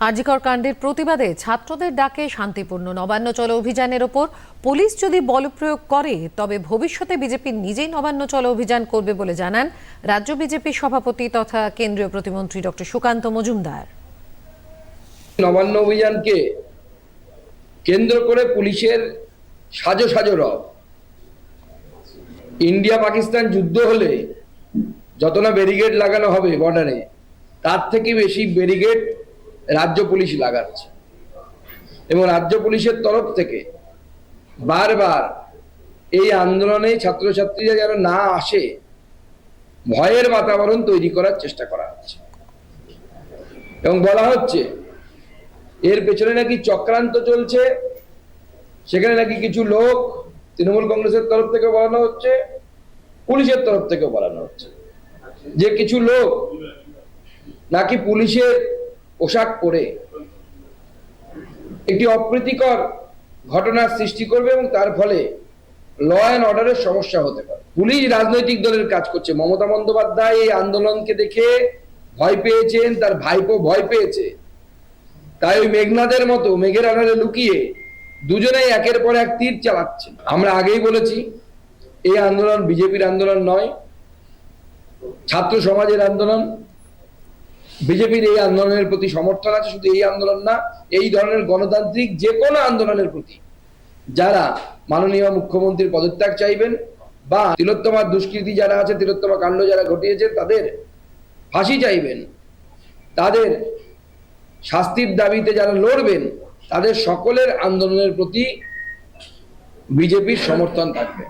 আজিকর কাণ্ডের প্রতিবাদে ছাত্রদের ডাকে শান্তিপূর্ণ নবান্ন চলো অভিযানের ওপর। পুলিশ যদি বলপ্রয়োগ করে, তবে ভবিষ্যতে বিজেপি নিজেই নবান্ন চলো অভিযান করবে বলে জানান রাজ্য বিজেপির সভাপতি তথা কেন্দ্রীয় প্রতিমন্ত্রী ডক্টর সুকান্ত মজুমদার। নবান্ন অভিযানকে কেন্দ্র করে পুলিশের সাজো সাজো রব। ইন্ডিয়া পাকিস্তান যুদ্ধ হলে যত না ব্যারিগেড লাগানো হবে বর্ডারে, তার থেকে বেশি ব্যারিগেড রাজ্য পুলিশ লাগাচ্ছে। এবং রাজ্য পুলিশের তরফ থেকে বারবার এই আন্দোলনে ছাত্রছাত্রীরা যেন না আসে, ভয়ের বাতাবরণ তৈরি করার চেষ্টা করা হচ্ছে। এবং বলা হচ্ছে, এর পেছনে নাকি চক্রান্ত চলছে, সেখানে নাকি কিছু লোক তৃণমূল কংগ্রেসের তরফ থেকে বলানো হচ্ছে, পুলিশের তরফ থেকে বলানো হচ্ছে। যে কিছু লোক নাকি পুলিশের পোশাক পরে একটি অপ্রীতিকর ঘটনার সৃষ্টি করবে এবং তার ফলে ল অ্যান্ড অর্ডারের সমস্যা হতে পারে। পুলিশ রাজনৈতিক দলের কাজ করছে। মমতা বন্দ্যোপাধ্যায় এই আন্দোলনকে দেখে ভয় পেয়েছেন, তার ভাইপো ভয় পেয়েছে। তাই ওই মেঘনাদের মতো, মেঘের আড়ালে লুকিয়ে দুজনেই একের পর এক তীর চালাচ্ছে আমরা আগেই বলেছি, এই আন্দোলন বিজেপির আন্দোলন নয়, ছাত্র সমাজের আন্দোলন। বিজেপির এই আন্দোলনের প্রতি সমর্থন আছে, শুধু এই আন্দোলন না, এই ধরনের গণতান্ত্রিক যে কোনো আন্দোলনের প্রতি। যারা মাননীয় মুখ্যমন্ত্রীর পদত্যাগ চাইবেন বা তিলোত্তমার দুষ্কৃতি যারা আছে, তিলোত্তমা কাণ্ড যারা ঘটিয়েছে, তাদের ফাঁসি চাইবেন। তাদের শাস্তির দাবিতে যারা লড়বেন, তাদের সকলের আন্দোলনের প্রতি বিজেপির সমর্থন থাকবে।